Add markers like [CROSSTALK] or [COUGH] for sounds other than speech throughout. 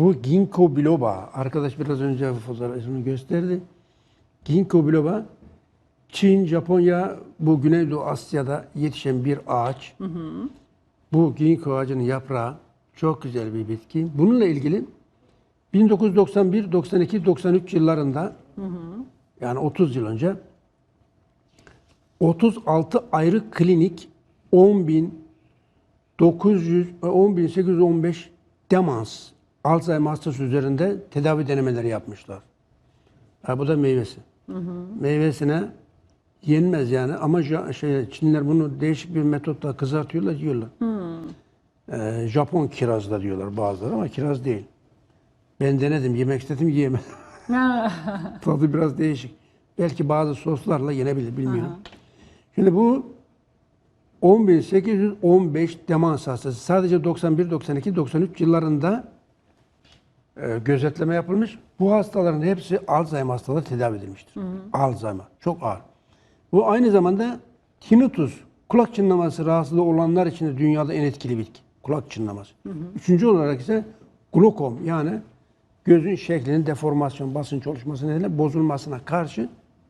Bu ginkgo biloba. Arkadaş biraz önce fotoğrafını gösterdi. Ginkgo biloba Çin, Japonya, bu Güneydoğu Asya'da yetişen bir ağaç. Bu ginkgo ağacının yaprağı çok güzel bir bitki. Bununla ilgili 1991, 92, 93 yıllarında yani 30 yıl önce 36 ayrı klinik 10 bin 900 10.815 demans Alzheimer hastası üzerinde tedavi denemeleri yapmışlar. Ha, bu da meyvesi. Meyvesine yenmez yani ama şey, Çinliler bunu değişik bir metotla kızartıyorlar, yiyorlar. Ee, Japon kiraz da diyorlar bazıları ama kiraz değil. Ben denedim, yemek istedim, yiyemedim. [LAUGHS] Tadı biraz değişik. Belki bazı soslarla yenebilir, bilmiyorum. Şimdi bu 10.815 demans hastası. Sadece 91, 92, 93 yıllarında e, gözetleme yapılmış. Bu hastaların hepsi Alzheimer hastalığı tedavi edilmiştir. Alzheimer. Çok ağır. Bu aynı zamanda tinnitus, kulak çınlaması rahatsızlığı olanlar için de dünyada en etkili bitki. Kulak çınlaması. Üçüncü olarak ise glukom yani gözün şeklinin deformasyon, basınç oluşması nedeniyle bozulmasına karşı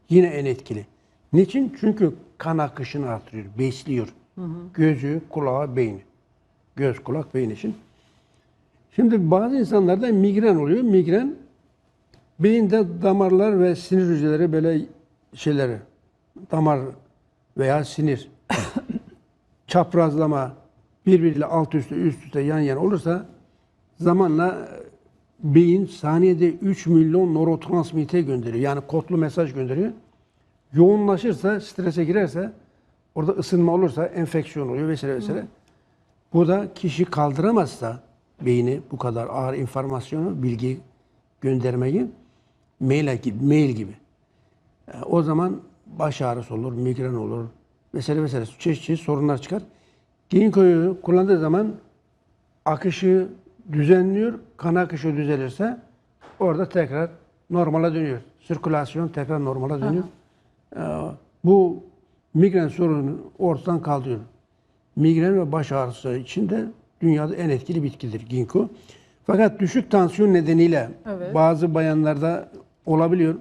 yine en etkili. Niçin? Çünkü kan akışını artırıyor, besliyor. Gözü, kulağı, beyni. Göz, kulak, beyin için. Şimdi bazı insanlarda migren oluyor. Migren beyinde damarlar ve sinir hücreleri böyle şeyleri damar veya sinir [COUGHS] çaprazlama birbiriyle alt üstte üst üste yan yana olursa zamanla beyin saniyede 3 milyon nörotransmitter gönderiyor. Yani kodlu mesaj gönderiyor. Yoğunlaşırsa, strese girerse, orada ısınma olursa enfeksiyon oluyor vesaire vesaire. Bu da kişi kaldıramazsa beyni bu kadar ağır informasyonu, bilgi göndermeyi mail gibi, mail gibi. E, O zaman baş ağrısı olur, migren olur, vesaire vesaire çeşitli çeşit sorunlar çıkar. Ginkgo'yu kullandığı zaman akışı düzenliyor, kan akışı düzelirse orada tekrar normala dönüyor. Sirkülasyon tekrar normala dönüyor. E, Bu migren sorunu ortadan kaldırıyor. Migren ve baş ağrısı için de dünyada en etkili bitkidir ginkgo. Fakat düşük tansiyon nedeniyle Evet. bazı bayanlarda olabiliyor.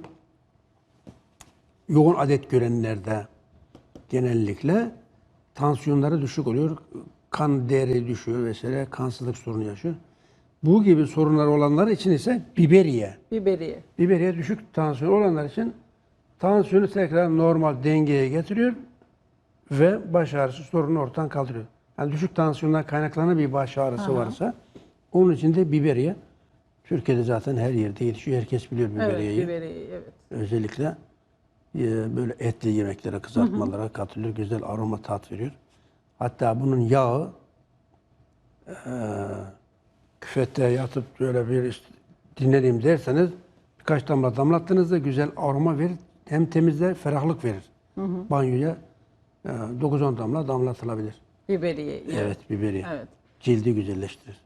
Yoğun adet görenlerde genellikle tansiyonları düşük oluyor. Kan değeri düşüyor vesaire. Kansızlık sorunu yaşıyor. Bu gibi sorunlar olanlar için ise biberiye. Biberiye. Biberiye düşük tansiyon olanlar için tansiyonu tekrar normal dengeye getiriyor ve baş ağrısı sorunu ortadan kaldırıyor. Yani düşük tansiyondan kaynaklanan bir baş ağrısı varsa onun için de biberiye Türkiye'de zaten her yerde yetişiyor. Herkes biliyor Evet, biberiyeyi. biberiye. Evet. Özellikle e, böyle etli yemeklere, kızartmalara katılıyor. Güzel aroma tat veriyor. Hatta bunun yağı e, küfette yatıp böyle bir işte dinleneyim derseniz birkaç damla damlattığınızda güzel aroma verir. Hem temizler, ferahlık verir. Banyoya e, 9-10 damla damlatılabilir. Biberiye. Evet, biberiye. Evet. Cildi güzelleştirir.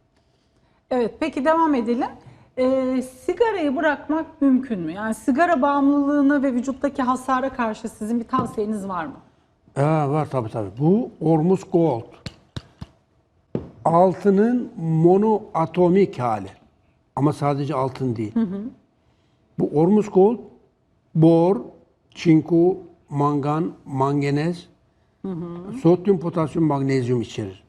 Evet, peki devam edelim. Ee, sigarayı bırakmak mümkün mü? Yani sigara bağımlılığına ve vücuttaki hasara karşı sizin bir tavsiyeniz var mı? Ha, var tabii tabii. Bu Ormus Gold. Altının monoatomik hali. Ama sadece altın değil. Bu Ormus Gold, bor, çinko, mangan, manganez, sodyum, potasyum, magnezyum içerir.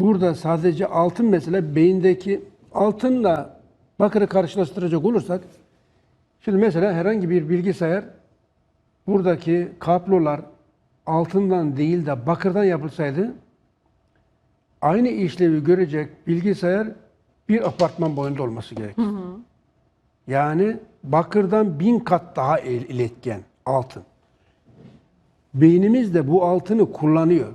Burada sadece altın mesela beyindeki altınla bakırı karşılaştıracak olursak şimdi mesela herhangi bir bilgisayar buradaki kablolar altından değil de bakırdan yapılsaydı aynı işlevi görecek bilgisayar bir apartman boyunda olması gerekir. Yani bakırdan bin kat daha il- iletken altın. Beynimiz de bu altını kullanıyor.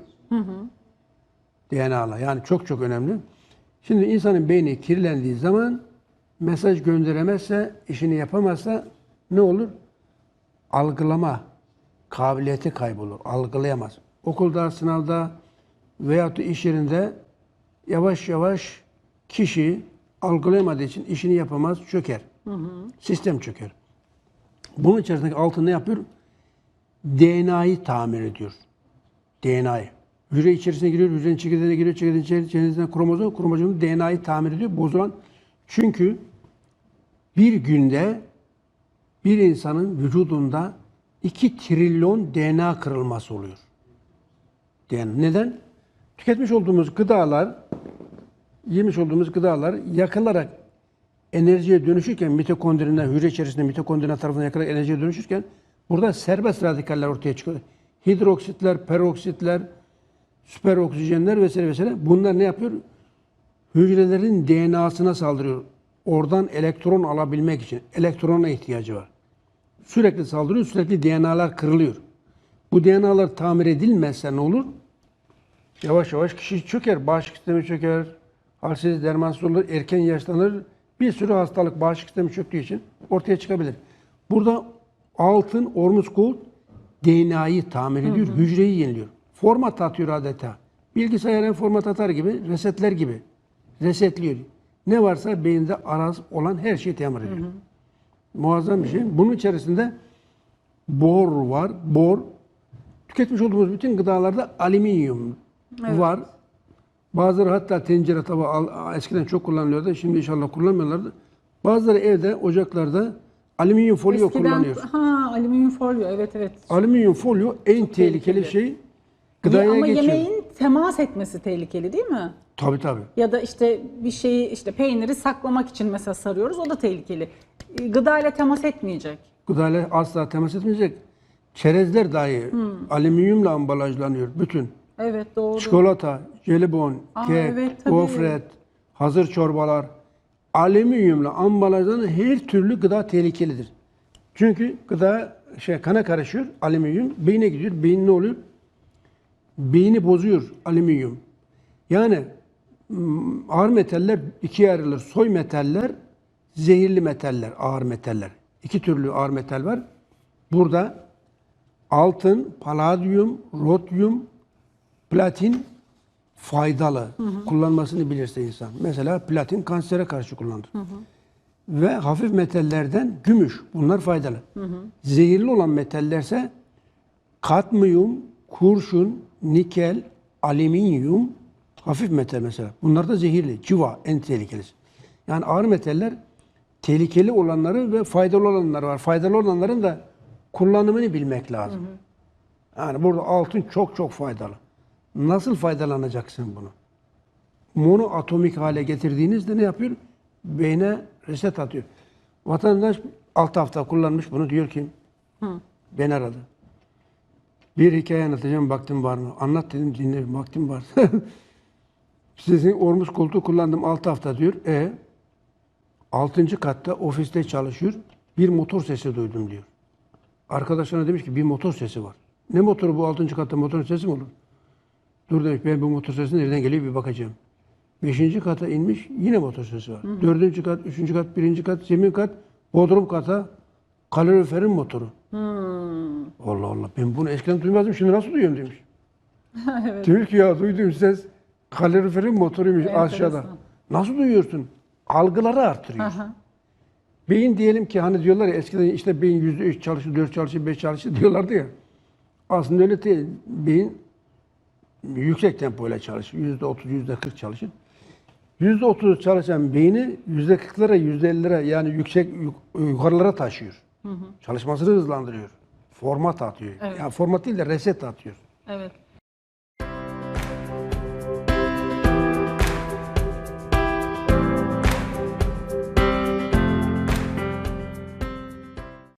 DNA'la. Yani çok çok önemli. Şimdi insanın beyni kirlendiği zaman mesaj gönderemezse, işini yapamazsa ne olur? Algılama kabiliyeti kaybolur. Algılayamaz. Okulda, sınavda veyahut da iş yerinde yavaş yavaş kişi algılayamadığı için işini yapamaz, çöker. Sistem çöker. Bunun içerisindeki altın ne yapıyor? DNA'yı tamir ediyor. DNA'yı. Hücre içerisine giriyor, hücrenin çekirdeğine giriyor, çekirdeğin içerisine kromozom, kromozomun DNA'yı tamir ediyor. Bozulan Çünkü bir günde bir insanın vücudunda 2 trilyon DNA kırılması oluyor. DNA. Neden? Tüketmiş olduğumuz gıdalar, yemiş olduğumuz gıdalar yakılarak enerjiye dönüşürken mitokondrina, hücre içerisinde mitokondrina tarafından yakılarak enerjiye dönüşürken burada serbest radikaller ortaya çıkıyor. Hidroksitler, peroksitler, süper oksijenler vesaire vesaire. Bunlar ne yapıyor? Hücrelerin DNA'sına saldırıyor. Oradan elektron alabilmek için. Elektrona ihtiyacı var. Sürekli saldırıyor, sürekli DNA'lar kırılıyor. Bu DNA'lar tamir edilmezse ne olur? Yavaş yavaş kişi çöker, bağışıklık sistemi çöker, halsiz, dermansız olur, erken yaşlanır. Bir sürü hastalık bağışıklık sistemi çöktüğü için ortaya çıkabilir. Burada altın, ormus gold DNA'yı tamir ediyor, hücreyi yeniliyor. Format atıyor adeta. Bilgisayarın format atar gibi, resetler gibi. Resetliyor. Ne varsa beyinde araz olan her şeyi tamir ediyor. Muazzam bir şey. Bunun içerisinde bor var. Bor. Tüketmiş olduğumuz bütün gıdalarda alüminyum var. Bazıları hatta tencere tava eskiden çok kullanılıyordu. Şimdi inşallah kullanmıyorlardı. Bazıları evde, ocaklarda alüminyum folyo Eskiden kullanıyor. ha alüminyum folyo evet evet. Alüminyum folyo en tehlikeli, tehlikeli. şey. Gıdaya Ama geçiyor. yemeğin temas etmesi tehlikeli değil mi? Tabii tabii. Ya da işte bir şeyi işte peyniri saklamak için mesela sarıyoruz o da tehlikeli. E, Gıdayla temas etmeyecek. Gıdayla asla temas etmeyecek. Çerezler dahi Hmm. alüminyumla ambalajlanıyor. Bütün. Evet doğru. Çikolata, jelibon, Aa, kek, evet, tabii. gofret, hazır çorbalar, alüminyumla ambalajlanan her türlü gıda tehlikelidir. Çünkü gıda şey kana karışıyor, alüminyum beyne gidiyor. Beyin ne oluyor? Beyni bozuyor alüminyum. Yani ağır metaller ikiye ayrılır. Soy metaller, zehirli metaller, ağır metaller. İki türlü ağır metal var. Burada altın, paladyum, rodyum, platin faydalı. Kullanmasını bilirse insan. Mesela platin kansere karşı kullanılır. Ve hafif metallerden gümüş. Bunlar faydalı. Zehirli olan metallerse kadmiyum, kurşun, nikel, alüminyum, hafif metal mesela. Bunlar da zehirli. Civa en tehlikelisi. Yani ağır metaller tehlikeli olanları ve faydalı olanları var. Faydalı olanların da kullanımını bilmek lazım. Yani burada altın çok çok faydalı. Nasıl faydalanacaksın bunu? Mono atomik hale getirdiğinizde ne yapıyor? Beyne reset atıyor. Vatandaş 6 hafta kullanmış bunu diyor ki beni aradı. Bir hikaye anlatacağım vaktim var mı? Anlat dedim dinle vaktim var. [LAUGHS] Sizin ormus koltuğu kullandım 6 hafta diyor. E 6. katta ofiste çalışıyor. Bir motor sesi duydum diyor. Arkadaşlarına demiş ki bir motor sesi var. Ne motoru bu 6. katta motor sesi mi olur? Dur demiş ben bu motor sesi nereden geliyor bir bakacağım. Beşinci kata inmiş yine motor sesi var. Dördüncü kat, üçüncü kat, birinci kat, zemin kat, bodrum kata kaloriferin motoru. Allah Allah ben bunu eskiden duymazdım şimdi nasıl duyuyorum demiş. [LAUGHS] evet. Diyor ki ya duyduğum ses kaloriferin motoruymuş Enteresan. aşağıda. Nasıl duyuyorsun? Algıları artırıyor. Aha. Beyin diyelim ki hani diyorlar ya eskiden işte beyin yüzde üç çalışır, dört çalışır, beş çalışır diyorlardı ya. Aslında öyle değil. Beyin yüksek tempoyla çalışır. Yüzde otuz, yüzde kırk çalışır. Yüzde otuz çalışan beyni yüzde kırklara, yüzde ellilere yani yüksek yuk- yukarılara taşıyor. Çalışmasını hızlandırıyor. Format atıyor. Evet. Yani format değil de reset atıyor. Evet.